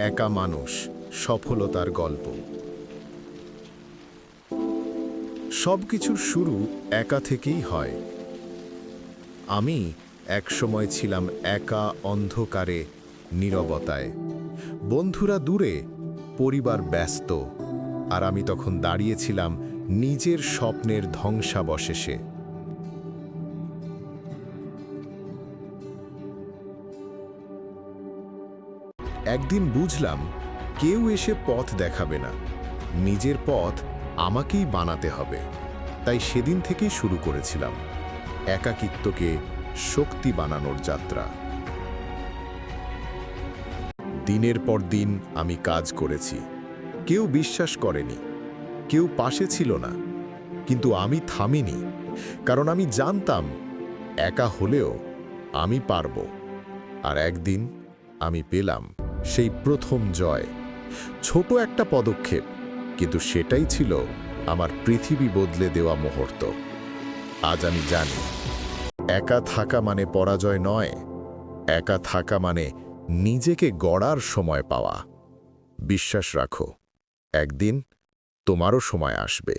একা মানুষ, সফলতার গল্প। সব কিছুর শুরু একা থেকেই হয়। আমি একসময় ছিলাম একা, অন্ধকারে, নীরবতায়। বন্ধুরা দূরে, পরিবার ব্যস্ত, আর আমি তখন দাঁড়িয়েছিলাম নিজের স্বপ্নের ধ্বংসাবশেষে। একদিন বুঝলাম কেউ এসে পথ দেখাবে না। নিজের পথ আমাকেই বানাতে হবে। তাই সেদিন থেকেই শুরু করেছিলাম একাকিত্বকে শক্তি বানানোর যাত্রা। দিনের পর দিন আমি কাজ করেছি। কেউ বিশ্বাস করেনি, কেউ পাশে ছিল না। কিন্তু আমি থামিনি, কারণ আমি জানতাম একা হলেও আমি পারব। আর একদিন আমি পেলাম সেই প্রথম জয়। ছোট একটা পদক্ষেপ, কিন্তু সেটাই ছিল আমার পৃথিবী বদলে দেওয়া মুহূর্ত। আজ আমি জানি, একা থাকা মানে পরাজয় নয়, একা থাকা মানে নিজেকে গড়ার সময় পাওয়া। বিশ্বাস রাখো, একদিন তোমারও সময় আসবে।